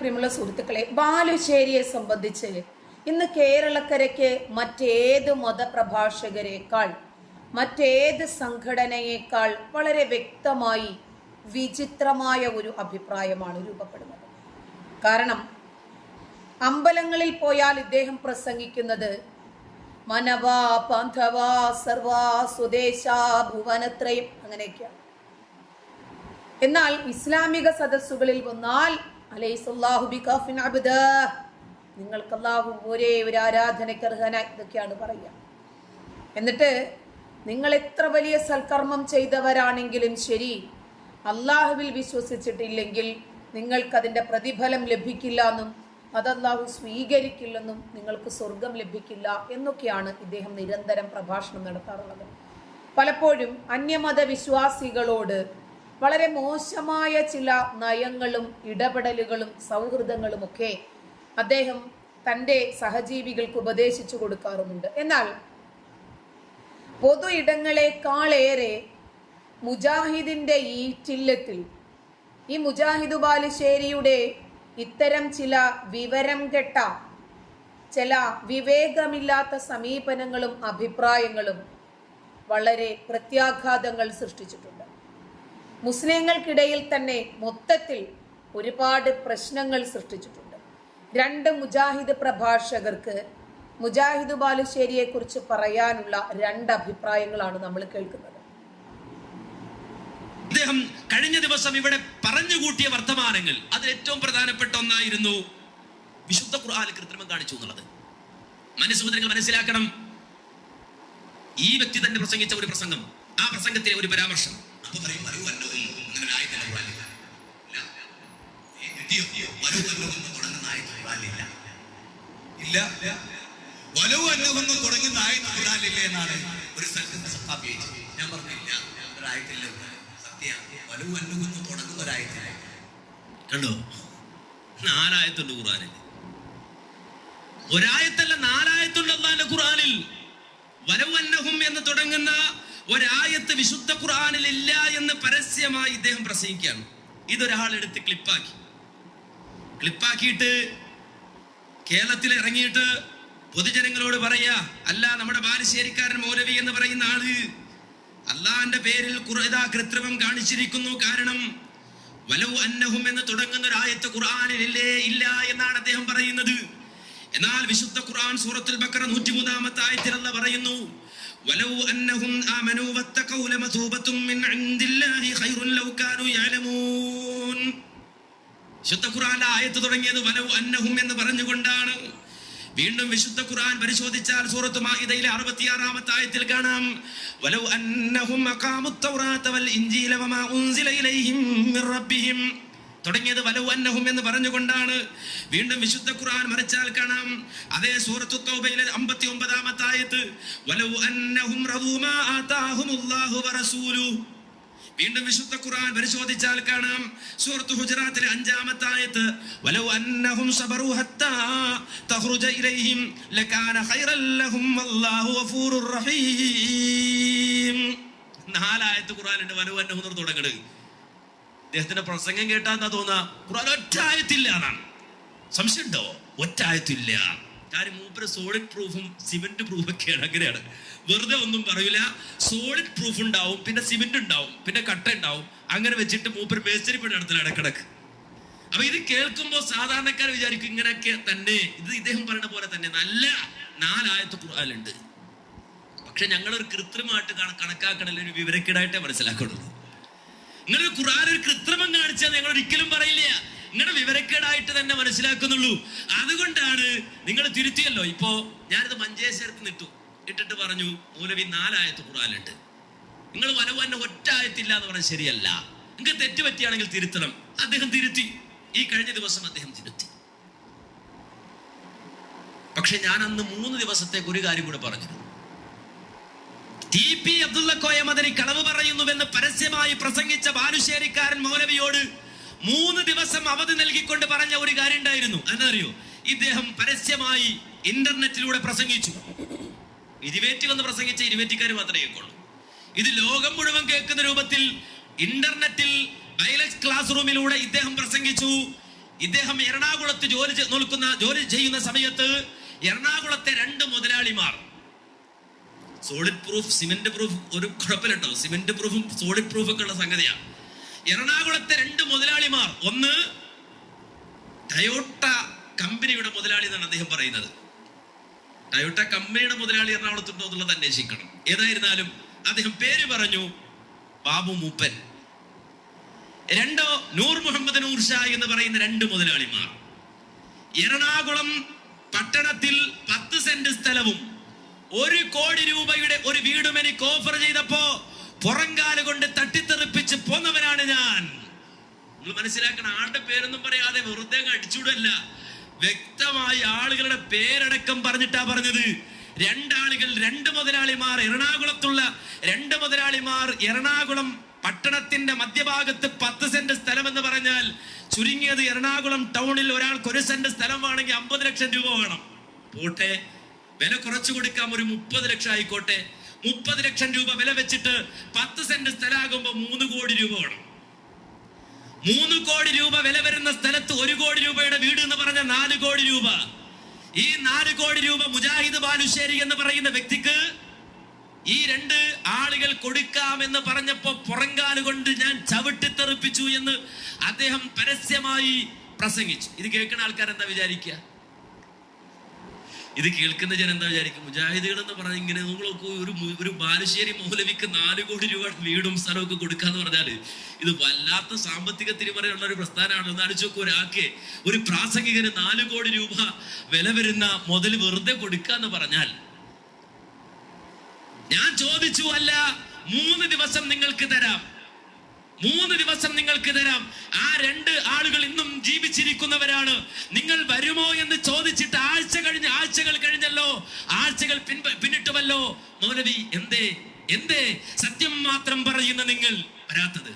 പ്രിയമുള്ള സുഹൃത്തുക്കളെ ബാലുശ്ശേരിയെ സംബന്ധിച്ച് ഇന്ന് കേരളക്കരയ്ക്ക് മറ്റേത് മതപ്രഭാഷകരെക്കാൾ മറ്റേത് സംഘടനയേക്കാൾ വളരെ വ്യക്തമായി വിചിത്രമായ ഒരു അഭിപ്രായമാണ് രൂപപ്പെടുന്നത്. കാരണം അമ്പലങ്ങളിൽ പോയാൽ ഇദ്ദേഹം പ്രസംഗിക്കുന്നത് മനവാ പാന്ധവാ സർവാ സ്വദേശ ഭുവനത്രയും അങ്ങനെയൊക്കെയാണ്. എന്നാൽ ഇസ്ലാമിക സദസ്സുകളിൽ വന്നാൽ നിങ്ങൾക്ക് അല്ലാഹു ഒരേ ഒരു ആരാധനയ്ക്ക് അർഹന ഇതൊക്കെയാണ് പറയുക. എന്നിട്ട് നിങ്ങൾ എത്ര വലിയ സൽക്കർമ്മം ചെയ്തവരാണെങ്കിലും ശരി അള്ളാഹുവിൽ വിശ്വസിച്ചിട്ടില്ലെങ്കിൽ നിങ്ങൾക്കതിന്റെ പ്രതിഫലം ലഭിക്കില്ല എന്നും അതല്ലാഹു സ്വീകരിക്കില്ലെന്നും നിങ്ങൾക്ക് സ്വർഗം ലഭിക്കില്ല എന്നൊക്കെയാണ് ഇദ്ദേഹം നിരന്തരം പ്രഭാഷണം നടത്താറുള്ളത്. പലപ്പോഴും അന്യമത വിശ്വാസികളോട് വളരെ മോശമായ ചില നയങ്ങളും ഇടപെടലുകളും സൗഹൃദങ്ങളുമൊക്കെ അദ്ദേഹം തന്റെ സഹജീവികൾക്ക് ഉപദേശിച്ചു കൊടുക്കാറുമുണ്ട്. എന്നാൽ പൊതു ഇടങ്ങളെക്കാളേറെ മുജാഹിദിന്റെ ഈ ചില്ലത്തിൽ ഈ മുജാഹിദ് ബാലുശ്ശേരിയുടെ ഇത്തരം ചില വിവരം കെട്ട ചില വിവേകമില്ലാത്ത സമീപനങ്ങളും അഭിപ്രായങ്ങളും വളരെ പ്രത്യാഘാതങ്ങൾ സൃഷ്ടിച്ചിട്ടുണ്ട്. മുസ്ലിങ്ങൾക്കിടയിൽ തന്നെ മൊത്തത്തിൽ ഒരുപാട് പ്രശ്നങ്ങൾ സൃഷ്ടിച്ചിട്ടുണ്ട്. രണ്ട് മുജാഹിദ് പ്രഭാഷകർക്ക് മുജാഹിദ് ബാലുശ്ശേരിയെ കുറിച്ച് പറയാനുള്ള രണ്ട് അഭിപ്രായങ്ങളാണ് നമ്മൾ കേൾക്കുന്നത്. അദ്ദേഹം കഴിഞ്ഞ ദിവസം ഇവിടെ പറഞ്ഞു പറഞ്ഞുകൂട്ടിയ വർത്തമാനങ്ങൾ അതിൽ ഏറ്റവും പ്രധാനപ്പെട്ട ഒന്നായിരുന്നു വിശുദ്ധ ഖുർആാനിൽ കൃത്രിമം കാണിച്ചു എന്നുള്ളത്. മനസ്സുമുദ്രങ്ങൾ മനസ്സിലാക്കണം. ഈ വ്യക്തി തന്നെ പ്രസംഗിച്ച ഒരു പ്രസംഗം ആ പ്രസംഗത്തിലെ ഒരു പരാമർശം. അപ്പൊ പറയും വരൂ അങ്ങനെ ഒരു ആയത്തല്ല ഖുർആനിൽ. ഇല്ല. ഏ, കിട്ടിയോ? വരൂ വല്ലതും എന്ന് തുടങ്ങുന്ന ആയത്ത് ഖുർആനിലില്ല. ഇല്ല വലവ് അന്നഹെന്ന് തുടങ്ങുന്ന ആയത്ത് ഖുർആനിലില്ലേ എന്നാണ് ഒരു സ്ഥലത്ത് ചോദിച്ചത്. ഞാൻ പറഞ്ഞില്ല ഒരായത്തില്ല സത്യ വലവ് അന്നഹെന്ന് തുടങ്ങുന്ന ഒരായത്തില്ല കണ്ടോ നാലായത്തുണ്ട് ഖുർആനിൽ ഒരായത്തല്ല നാലായത്തുണ്ട് അള്ളാന്റെ ഖുർആനിൽ വലവന്നഹും എന്ന് തുടങ്ങുന്ന ഒരായത്ത് വിശുദ്ധ ഖുർആാനിൽ ഇല്ല എന്ന് പരസ്യമായി ഇദ്ദേഹം പ്രസംഗിക്കുകയാണ്. ഇതൊരാൾ എടുത്ത് ക്ലിപ്പാക്കി. ക്ലിപ്പാക്കിയിട്ട് കേരളത്തിൽ ഇറങ്ങിയിട്ട് പൊതുജനങ്ങളോട് പറയാ അല്ല നമ്മുടെ ബാലുശ്ശേരിക്കാരൻ മൗലവി എന്ന് പറയുന്ന ആൾ അള്ളാന്റെ പേരിൽ കുറേതാ കൃത്രിമം കാണിച്ചിരിക്കുന്നു. കാരണം വലവ് അന്നഹും എന്ന് തുടങ്ങുന്ന ഒരു ആയത്ത് ഖുർആനിൽ ഇല്ലേ ഇല്ല എന്നാണ് അദ്ദേഹം പറയുന്നത്. എന്നാൽ വിശുദ്ധ ഖുർആൻ സൂറത്തുൽ ബക്കറ നൂറ്റിമൂന്നാമത്തെ ആയത്തിൽ അല്ല പറയുന്നു വലവ് അന്നഹും واتقوا لمثوبة من മിൻ الله خير ലൗ കാനൂ يعلمون. ശുദ്ധ ഖുർആൻ ആയത്ത് തുടങ്ങിയത് വലവ് അന്നഹും എന്ന് പറഞ്ഞുകൊണ്ടാണ്. വീണ്ടും വിശുദ്ധ ഖുർആൻ പരിശോധിച്ചാൽ സൂറത്ത് മാഇദയിലെ അറുപത്തിയാറാമത്തെ ആയത്തിൽ കാണാം. വലവ് അന്നഹും അഖാമുത്ത് വൽ ഇൻജീല വമാ ഉൻസില ഇലൈഹിം മിർ റബ്ബിഹിം തുടങ്ങിയത് വലവന്നഹും എന്ന് പറഞ്ഞുകൊണ്ടാണ്. വീണ്ടും വിശുദ്ധ ഖുർആൻ മറിച്ചാൽ കാണാം. അതേ സൂറത്തു തൗബയിലെ അമ്പത്തി ഒമ്പതാമത്തെ ആയത്ത് വലവ് അന്നഹും റദൂമാ ആതാഹുമുല്ലാഹു വറസൂലു വീണ്ടും വിശുദ്ധ ഖുർആൻ പരിശോധിച്ചാൽ കാണാം. സൂറത്തു ഹുജറാത്തിലെ അഞ്ചാമത്തെ ആയത്ത് വലൗ അന്നഹും സബറു ഹത്താ തഖ്റുജ ഇലൈഹിം ലകാന ഖൈറൻ ലഹും വല്ലാഹു ഗഫൂറുർ റഹീം. നാലായത്ത് ഖുർആനുണ്ട് വലൗ അന്നഹും എന്ന് അദ്ദേഹത്തിന്റെ പ്രസംഗം കേട്ടാ എന്താ തോന്നുക ഖുർആൻ ഒറ്റ എന്നാണ്. സംശയമുണ്ടോ? ഒറ്റ ആയത്തില്ല കാര്യം മൂപ്പര് സോളിഡ് പ്രൂഫും സിമെന്റ് പ്രൂഫും ഒക്കെ അങ്ങനെയാണ്. വെറുതെ ഒന്നും പറയൂല. സോളിഡ് പ്രൂഫ് ഉണ്ടാവും പിന്നെ സിമെന്റ് ഉണ്ടാവും പിന്നെ കട്ട ഉണ്ടാവും. അങ്ങനെ വെച്ചിട്ട് മൂപ്പര് മേസ്തിരി പണി നടത്തില്ല ഇടക്കിടക്ക്. അപ്പൊ ഇത് കേൾക്കുമ്പോൾ സാധാരണക്കാർ വിചാരിക്കും ഇങ്ങനെയൊക്കെ തന്നെ ഇത് ഇദ്ദേഹം പറയുന്ന പോലെ തന്നെ നല്ല നാലായത്ത് ഖുർആാനുണ്ട് പക്ഷെ ഞങ്ങളൊരു കൃത്രിമമായിട്ട് കണ- കണക്കാക്കണല്ലോ ഒരു വിവരക്കേടായിട്ടേ മനസ്സിലാക്കുള്ളൂ നിങ്ങളൊരു ഖുർആൻ ഒരു കൃത്രിമം കാണിച്ചാൽ ഞങ്ങൾ ഒരിക്കലും പറയില്ല. നിങ്ങളുടെ വിവരക്കേടായിട്ട് തന്നെ മനസ്സിലാക്കുന്നുള്ളൂ. അതുകൊണ്ടാണ് നിങ്ങൾ തിരുത്തിയല്ലോ. ഇപ്പോ ഞാനിത് മഞ്ചേശ്വരത്ത് നിട്ടു. ഇട്ടിട്ട് പറഞ്ഞു മൂലവി നാലായത്ത് ഖുറാനുണ്ട് നിങ്ങൾ വലവന്നെ ഒറ്റ ആയത്തില്ല എന്ന് പറഞ്ഞാൽ ശരിയല്ല. നിങ്ങൾക്ക് തെറ്റ് പറ്റിയാണെങ്കിൽ തിരുത്തണം. അദ്ദേഹം തിരുത്തി. ഈ കഴിഞ്ഞ ദിവസം അദ്ദേഹം തിരുത്തി. പക്ഷെ ഞാൻ അന്ന് മൂന്ന് ദിവസത്തേക്ക് ഒരു കാര്യം കൂടെ പറഞ്ഞിരുന്നു. ടി പി അബ്ദുള്ള മദനി കളവ് പറയുന്നുവെന്ന് പരസ്യമായി പ്രസംഗിച്ച ബാലുശ്ശേരിക്കാരൻ മൗലവിയോട് മൂന്ന് ദിവസം അവധി നൽകിക്കൊണ്ട് പറഞ്ഞ ഒരു കാര്യം ഉണ്ടായിരുന്നു. എന്നറിയോ ഇദ്ദേഹം പരസ്യമായി ഇന്റർനെറ്റിലൂടെ പ്രസംഗിച്ചു. ഇരുവേറ്റി വന്ന് പ്രസംഗിച്ച ഇരുവേറ്റിക്കാർ മാത്രമേ കേൾക്കുള്ളൂ. ഇത് ലോകം മുഴുവൻ കേൾക്കുന്ന രൂപത്തിൽ ഇന്റർനെറ്റിൽ ബൈലക്സ് ക്ലാസ് റൂമിലൂടെ ഇദ്ദേഹം പ്രസംഗിച്ചു. ഇദ്ദേഹം എറണാകുളത്ത് ജോലി നോക്കുന്ന ജോലി ചെയ്യുന്ന സമയത്ത് എറണാകുളത്തെ രണ്ട് മുതലാളിമാർ സോളിഡ് പ്രൂഫ് സിമെന്റ് പ്രൂഫ് ഒരു കുഴപ്പമില്ലട്ടോ. സിമെന്റ് പ്രൂഫും സോളിഡ് പ്രൂഫും ഒക്കെ ഉള്ള സംഗതിയാണ് എറണാകുളത്തെ രണ്ട് മുതലാളിമാർ ഒന്ന് ടയോട്ട കമ്പനിയുടെ മുതലാളി എന്നാണ് അദ്ദേഹം പറയുന്നത്. ടയോട്ട കമ്പനിയുടെ മുതലാളി എറണാകുളത്തുണ്ടോ എന്നുള്ളത് അന്വേഷിക്കണം. ഏതായിരുന്നാലും അദ്ദേഹം പേര് പറഞ്ഞു ബാബു മൂപ്പൻ. രണ്ടോ നൂർ മുഹമ്മദ് നൂർ ഷാ എന്ന് പറയുന്ന രണ്ട് മുതലാളിമാർ. എറണാകുളം പട്ടണത്തിൽ പത്ത് സെന്റ് സ്ഥലവും ഒരു കോടി രൂപയുടെ ഒരു വീടും എനിക്ക് ഓഫർ ചെയ്തപ്പോ പുറങ്കാൽ കൊണ്ട് തട്ടിത്തെറിപ്പിച്ച് പോന്നവനാണ് ഞാൻ. നിങ്ങൾ മനസ്സിലാക്കണം ആളുടെ പേരൊന്നും പറയാതെ വെറുതെ അടിച്ചുവിടല്ല. വ്യക്തമായി ആളുകളുടെ പേരടക്കം പറഞ്ഞിട്ടാ പറഞ്ഞത്. രണ്ടാളുകൾ രണ്ട് മുതലാളിമാർ എറണാകുളത്തുള്ള രണ്ട് മുതലാളിമാർ എറണാകുളം പട്ടണത്തിന്റെ മധ്യഭാഗത്ത് പത്ത് സെന്റ് സ്ഥലം എന്ന് പറഞ്ഞാൽ ചുരുങ്ങിയത് എറണാകുളം ടൗണിൽ ഒരാൾക്ക് ഒരു സെന്റ് സ്ഥലം വേണമെങ്കിൽ അമ്പത് ലക്ഷം രൂപ വേണം. പോട്ടെ. വില കുറച്ചു കൊടുക്കാം ഒരു മുപ്പത് ലക്ഷം ആയിക്കോട്ടെ. മുപ്പത് ലക്ഷം രൂപ വില വെച്ചിട്ട് പത്ത് സെന്റ് സ്ഥലമാകുമ്പോ മൂന്ന് കോടി രൂപ വേണം. മൂന്ന് കോടി രൂപ വില വരുന്ന സ്ഥലത്ത് ഒരു കോടി രൂപയുടെ വീട് എന്ന് പറഞ്ഞ നാല് കോടി രൂപ. ഈ നാല് കോടി രൂപ മുജാഹിദ് ബാലുശ്ശേരി എന്ന് പറയുന്ന വ്യക്തിക്ക് ഈ രണ്ട് ആളുകൾ കൊടുക്കാമെന്ന് പറഞ്ഞപ്പോ പുറങ്കാൽ കൊണ്ട് ഞാൻ ചവിട്ടിത്തെറിപ്പിച്ചു എന്ന് അദ്ദേഹം പരസ്യമായി പ്രസംഗിച്ചു. ഇത് കേൾക്കുന്ന ആൾക്കാരെന്താ വിചാരിക്കുക? ഇത് കേൾക്കുന്ന ജനം എന്താ വിചാരിക്കും? മുജാഹിദുകൾ എന്ന് പറഞ്ഞാൽ ഇങ്ങനെ നിങ്ങളൊക്കെ ഒരു ഒരു ബാലുശ്ശേരി മൗലവിക്ക് നാല് കോടി രൂപ വീടും സ്ഥലവും ഒക്കെ കൊടുക്കാന്ന് പറഞ്ഞാൽ ഇത് വല്ലാത്ത സാമ്പത്തിക തിരിമറയുള്ള ഒരു പ്രസ്ഥാനമാണ് ഒന്ന് അടിച്ചു നോക്കൂ ഒരാൾക്ക് ഒരു പ്രാസംഗികന് നാല് കോടി രൂപ വില വരുന്ന മുതൽ വെറുതെ കൊടുക്കാന്ന് പറഞ്ഞാൽ ഞാൻ ചോദിച്ചു അല്ല മൂന്ന് ദിവസം നിങ്ങൾക്ക് തരാം. മൂന്ന് ദിവസം നിങ്ങൾക്ക് തരാം. ആ രണ്ട് ആളുകൾ ഇന്നും ജീവിച്ചിരിക്കുന്നവരാണ്. നിങ്ങൾ വരുമോ എന്ന് ചോദിച്ചിട്ട് ആഴ്ച കഴിഞ്ഞ് ആഴ്ചകൾ കഴിഞ്ഞല്ലോ. ആഴ്ചകൾ പിൻ പിന്നിട്ടുമല്ലോ. മൗലവി എന്തേ? എന്തേ? സത്യം മാത്രം പറയുന്ന നിങ്ങൾ വരാത്തത്.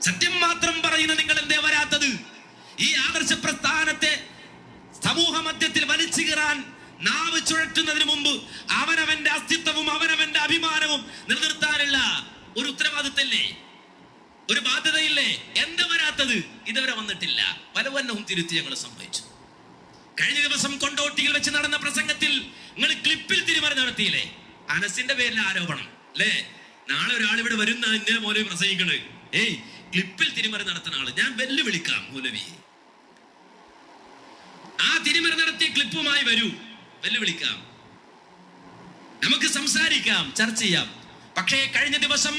സത്യം മാത്രം പറയുന്ന നിങ്ങൾ എന്തേ വരാത്തത്? ഈ ആദർശ പ്രസ്ഥാനത്തെ സമൂഹ മധ്യത്തിൽ വലിച്ചു കീറാൻ നാവ് ചുഴറ്റുന്നതിന് മുമ്പ് അവനവന്റെ അസ്തിത്വവും അവനവന്റെ അഭിമാനവും നിലനിർത്താനുള്ള ഒരു ഉത്തരവാദിത്തല്ലേ ഒരു ബാധ്യതയില്ലേ എന്താ വരാത്തത് ഇതുവരെ വന്നിട്ടില്ല പലവന്നവും തിരുത്തി ഞങ്ങൾ സംഭവിച്ചു. കഴിഞ്ഞ ദിവസം കൊണ്ടോട്ടിയിൽ വെച്ച് നടന്ന പ്രസംഗത്തിൽ നിങ്ങൾ ക്ലിപ്പിൽ തിരിമറി നടത്തിയില്ലേ? അനസിന്റെ പേരിൽ ആരോപണം അല്ലേ? നാളെ ഒരാൾ ഇവിടെ വരുന്ന ഇങ്ങനെ മൗലവി പ്രസംഗിക്കണ്. ഏയ് ക്ലിപ്പിൽ തിരിമറി നടത്തുന്ന ആൾ. ഞാൻ വെല്ലുവിളിക്കാം മൗലവിയെ ആ തിരിമറി നടത്തിയ ക്ലിപ്പുമായി വരൂ. വെല്ലുവിളിക്കാം. നമുക്ക് സംസാരിക്കാം ചർച്ച ചെയ്യാം. പക്ഷേ കഴിഞ്ഞ ദിവസം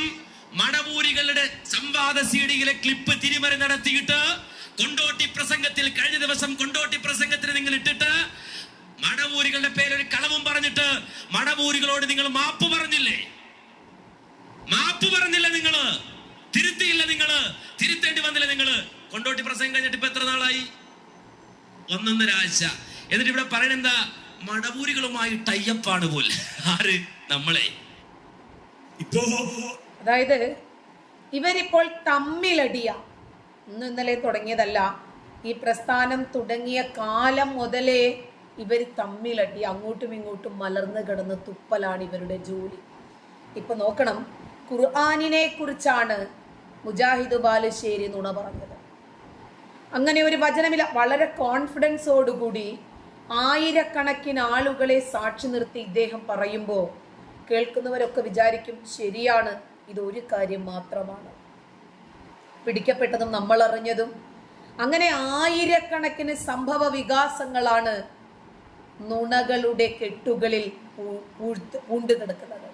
മണപൂരികളുടെ സംവാദ സീഡിയിലെ ക്ലിപ്പ് തിരിമറി നടത്തിയിട്ട് കൊണ്ടോട്ടി പ്രസംഗത്തിൽ കഴിഞ്ഞ ദിവസം കൊണ്ടോട്ടി പ്രസംഗത്തിന് നിങ്ങൾ ഇട്ടിട്ട് മടവൂരികളുടെ പേരൊരു കളവും പറഞ്ഞിട്ട് മടവൂരികളോട് നിങ്ങൾ മാപ്പ് പറഞ്ഞില്ലേ? മാപ്പ് പറഞ്ഞില്ല നിങ്ങൾ. തിരുത്തിയില്ല നിങ്ങൾ. തിരുത്തേണ്ടി വന്നില്ല നിങ്ങൾ. കൊണ്ടോട്ടി പ്രസംഗം കഴിഞ്ഞിട്ട് ഇപ്പൊ എത്ര നാളായി? ഒന്നൊന്നര ആഴ്ച. എന്നിട്ട് ഇവിടെ പറയണെന്താ മടവൂരികളുമായി ടൈപ്പാണ് പോലെ. ആര്? നമ്മളെ. ഇപ്പോ അതായത് ഇവരിപ്പോൾ തമ്മിലടിയ. ഇന്ന് ഇന്നലെ തുടങ്ങിയതല്ല. ഈ പ്രസ്ഥാനം തുടങ്ങിയ കാലം മുതലേ ഇവർ തമ്മിലടി അങ്ങോട്ടും ഇങ്ങോട്ടും മലർന്നു കിടന്ന് തുപ്പലാണ് ഇവരുടെ ജോലി. ഇപ്പം നോക്കണം ഖുർആാനിനെ കുറിച്ചാണ് മുജാഹിദ് ബാലുശ്ശേരി നുണ പറഞ്ഞത്. അങ്ങനെ ഒരു വചനമില്ല വളരെ കോൺഫിഡൻസോടുകൂടി ആയിരക്കണക്കിന് ആളുകളെ സാക്ഷി നിർത്തി ഇദ്ദേഹം പറയുമ്പോൾ കേൾക്കുന്നവരൊക്കെ വിചാരിക്കും ശരിയാണ് ഇത് ഒരു കാര്യം മാത്രമാണ്. പിടിക്കപ്പെട്ടതും നമ്മൾ അറിഞ്ഞതും അങ്ങനെ ആയിരക്കണക്കിന് സംഭവ വികാസങ്ങളാണ് നുണകളുടെ കെട്ടുകളിൽ ഉണ്ട് കിടക്കുന്നത്.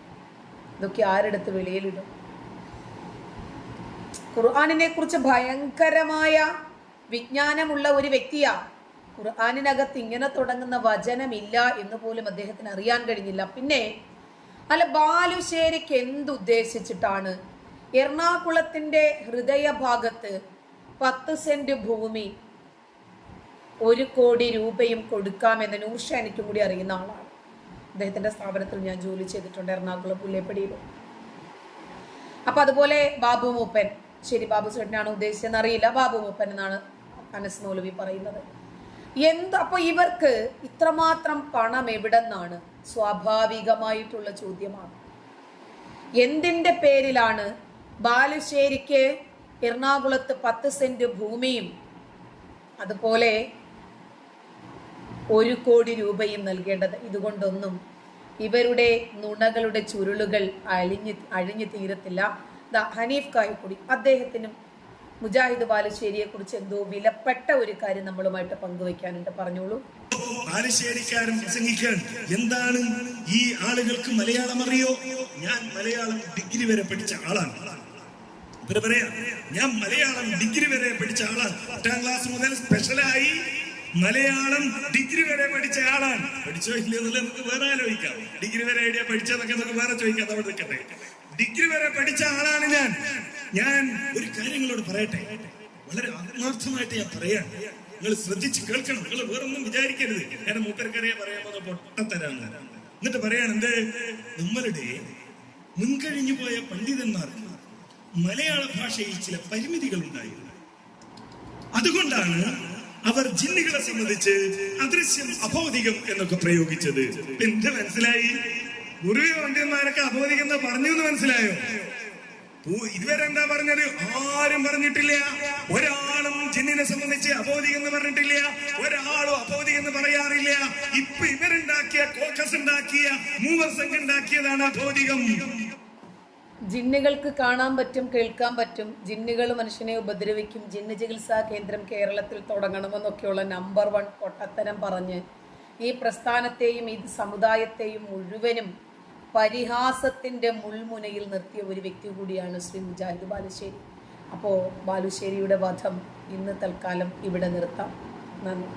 ഇതൊക്കെ ആരെടുത്ത് വെളിയിലിടും? ഖുർആാനിനെ കുറിച്ച് ഭയങ്കരമായ വിജ്ഞാനമുള്ള ഒരു വ്യക്തിയാ. ഖുർആാനിനകത്ത് ഇങ്ങനെ തുടങ്ങുന്ന വചനമില്ല എന്ന് പോലും അദ്ദേഹത്തിന് അറിയാൻ കഴിഞ്ഞില്ല. പിന്നെ അല്ല ബാലുശ്ശേരിക്ക് എന്തുദ്ദേശിച്ചിട്ടാണ് എറണാകുളത്തിന്റെ ഹൃദയഭാഗത്ത് പത്ത് സെന്റ് ഭൂമി ഒരു കോടി രൂപയും കൊടുക്കാമെന്ന് നൂഷ എനിക്കും കൂടി അറിയുന്ന ആളാണ്. അദ്ദേഹത്തിന്റെ സ്ഥാപനത്തിൽ ഞാൻ ജോലി ചെയ്തിട്ടുണ്ട് എറണാകുളം പുല്ലേപ്പടിയിൽ അപ്പം അതുപോലെ ബാബു മൂപ്പൻ. ശരി ബാബു ചേട്ടനാണ് ഉദ്ദേശിച്ചതെന്ന് അറിയില്ല. ബാബു മൂപ്പൻ എന്നാണ് അനസ് മൗലവി പറയുന്നത്. എന്ത് അപ്പോൾ ഇവർക്ക് ഇത്രമാത്രം പണം എവിടെന്നാണ് സ്വാഭാവികമായിട്ടുള്ള ചോദ്യമാണ്. എന്തിന്റെ പേരിലാണ് ബാലുശ്ശേരിക്ക് എറണാകുളത്ത് പത്ത് സെന്റ് ഭൂമിയും അതുപോലെ ഒരു കോടി രൂപയും നൽകേണ്ടത്. ഇതുകൊണ്ടൊന്നും ഇവരുടെ നുണകളുടെ ചുരുളുകൾ അഴിഞ്ഞ് അഴിഞ്ഞു തീരത്തില്ല. ദ ഹനീഫ് കായക്കുടി അദ്ദേഹത്തിനും മുജാഹിദ് ബാലുശ്ശേരിയെ കുറിച്ച് എന്തോ വിലപ്പെട്ട ഒരു കാര്യം നമ്മളുമായിട്ട് പങ്കുവെക്കാനുണ്ട് പറഞ്ഞോളൂ. ബാലുശ്ശേരിക്കാരൻ പ്രസംഗിക്കാൻ എന്താണ് ഈ ആളുകൾക്ക് മലയാളം അറിയോ? ഞാൻ മലയാളം ഡിഗ്രി വരെ പഠിച്ച ആളാണ്. ഇവർ പറയാ ഞാൻ മലയാളം ഡിഗ്രി വരെ പഠിച്ച ആളാണ് എട്ടാം ക്ലാസ് മുതൽ സ്പെഷ്യലായി മലയാളം ഡിഗ്രി വരെ പഠിച്ച ആളാണ്. പഠിച്ചോ ഇല്ല എന്നുള്ളത് നമുക്ക് വേറെ ആലോചിക്കാം. ഡിഗ്രി വരെ ഐഡിയ പഠിച്ചതൊക്കെ നമുക്ക് വേറെ ചോദിക്കാം അവിടെ നിൽക്കട്ടെ. ഡിഗ്രി വരെ പഠിച്ച ആളാണ് ഞാൻ. ഞാൻ ഒരു കാര്യങ്ങളോട് പറയട്ടെ. വളരെ ആത്മാർത്ഥമായിട്ട് ഞാൻ പറയാണ് നിങ്ങൾ ശ്രദ്ധിച്ച് കേൾക്കണം. നിങ്ങൾ വേറൊന്നും വിചാരിക്കരുത്. ഞാൻ മൂപ്പർക്കറിയാ പറയാൻ പോകുന്ന പൊട്ടത്തരാന്ന്. എന്നിട്ട് പറയാണ് എന്ത്? നമ്മളുടെ മുൻകഴിഞ്ഞു പോയ പണ്ഡിതന്മാർക്ക് മലയാള ഭാഷയിൽ ചില പരിമിതികൾ ഉണ്ടായിരുന്നു. അതുകൊണ്ടാണ് അവർ ജിന്നുകളെ സംബന്ധിച്ച് അദൃശ്യം അഭൗതികം എന്നൊക്കെ പ്രയോഗിച്ചത്. എന്ത് മനസ്സിലായി? ഗുരുവി പണ്ഡിതന്മാരൊക്കെ അഭൗതികം പറഞ്ഞു എന്ന് മനസ്സിലായോ? ഇതുവരെ എന്താ പറഞ്ഞത്? ആരും പറഞ്ഞിട്ടില്ല. ഒരാളും ജിന്നിനെ സംബന്ധിച്ച് അബോധികം എന്ന് പറഞ്ഞിട്ടില്ല. ഒരാളും അബോധികം എന്ന് പറയാറില്ല. ഇപ്പൊ ഇവരുണ്ടാക്കിയ കോക്കസ് ഉണ്ടാക്കിയ മൂവർ ഉണ്ടാക്കിയതാണ് അബോധികം ജിന്നുകൾക്ക് കാണാൻ പറ്റും കേൾക്കാൻ പറ്റും. ജിന്നുകൾ മനുഷ്യനെ ഉപദ്രവിക്കും. ജിന്ന് ചികിത്സാ കേന്ദ്രം കേരളത്തിൽ തുടങ്ങണമെന്നൊക്കെയുള്ള നമ്പർ വൺ പൊട്ടത്തരം പറഞ്ഞ് ഈ പ്രസ്ഥാനത്തെയും ഈ സമുദായത്തെയും മുഴുവനും പരിഹാസത്തിന്റെ മുൾമുനയിൽ നിർത്തിയ ഒരു വ്യക്തി കൂടിയാണ് ശ്രീ മുജാഹിദ് ബാലുശ്ശേരി. അപ്പോൾ ബാലുശ്ശേരിയുടെ വധം ഇന്ന് തൽക്കാലം ഇവിടെ നിർത്താം. നന്ദി.